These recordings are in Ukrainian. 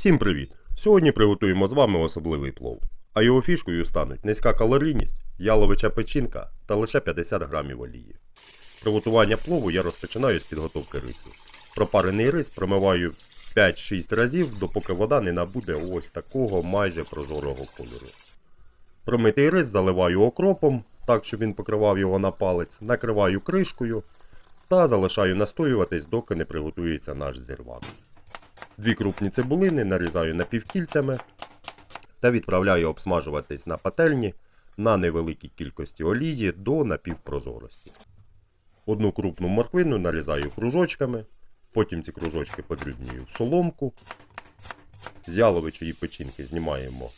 Всім привіт! Сьогодні приготуємо з вами особливий плов. А його фішкою стануть низька калорійність, яловича печінка та лише 50 грамів олії. Приготування плову я розпочинаю з підготовки рису. Пропарений рис промиваю 5-6 разів, допоки вода не набуде ось такого майже прозорого кольору. Промитий рис заливаю окропом, так щоб він покривав його на палець, накриваю кришкою та залишаю настоюватись, доки не приготується наш зірвак. Дві крупні цибулини нарізаю напівкільцями та відправляю обсмажуватись на пательні на невеликій кількості олії до напівпрозорості. Одну крупну морквину нарізаю кружочками, потім ці кружочки подрібнюю в соломку. З яловичої печінки знімаємо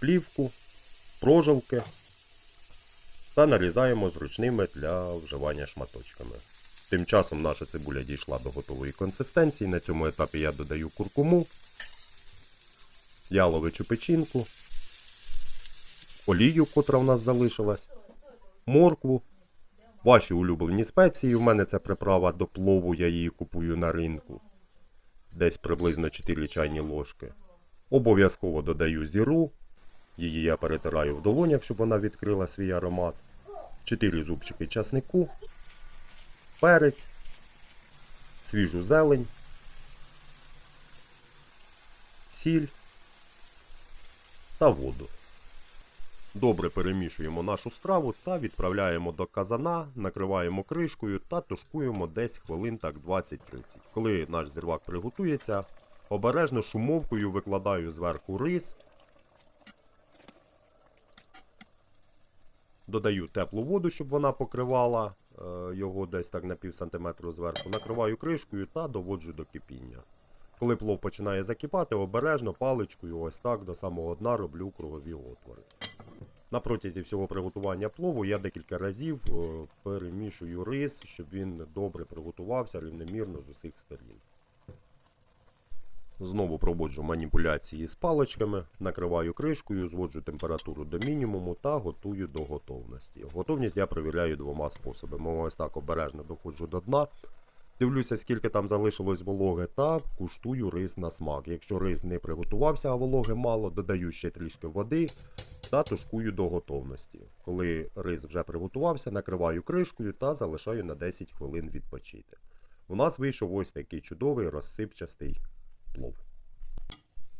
плівку, прожилки та нарізаємо зручними для вживання шматочками. Тим часом наша цибуля дійшла до готової консистенції. На цьому етапі я додаю куркуму, яловичу печінку, олію, котра в нас залишилась, моркву, ваші улюблені спеції. У мене це приправа до плову, я її купую на ринку. Десь приблизно 4 чайні ложки. Обов'язково додаю зіру. Її я перетираю в долонях, щоб вона відкрила свій аромат. 4 зубчики часнику перець, свіжу зелень, сіль та воду. Добре перемішуємо нашу страву та відправляємо до казана, накриваємо кришкою та тушкуємо десь хвилин так 20-30. Коли наш зірвак приготується, обережно шумовкою викладаю зверху рис. Додаю теплу воду, щоб вона покривала е, його десь так на пів сантиметру зверху. Накриваю кришкою та доводжу до кипіння. Коли плов починає закипати, обережно паличкою ось так до самого дна роблю кругові отвори. На протязі всього приготування плову я декілька разів е, перемішую рис, щоб він добре приготувався рівномірно з усіх сторін. Знову проводжу маніпуляції з паличками, накриваю кришкою, зводжу температуру до мінімуму та готую до готовності. Готовність я перевіряю двома способами. Ось так обережно доходжу до дна. Дивлюся, скільки там залишилось вологи, та куштую рис на смак. Якщо рис не приготувався, а вологи мало, додаю ще трішки води та тушкую до готовності. Коли рис вже приготувався, накриваю кришкою та залишаю на 10 хвилин відпочити. У нас вийшов ось такий чудовий розсипчастий плов.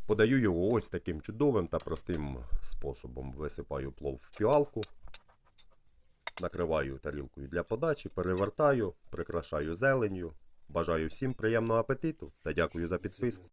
Подаю його ось таким чудовим та простим способом. Висипаю плов в піалку, накриваю тарілкою для подачі, перевертаю, прикрашаю зеленню. Бажаю всім приємного апетиту та дякую за підписку.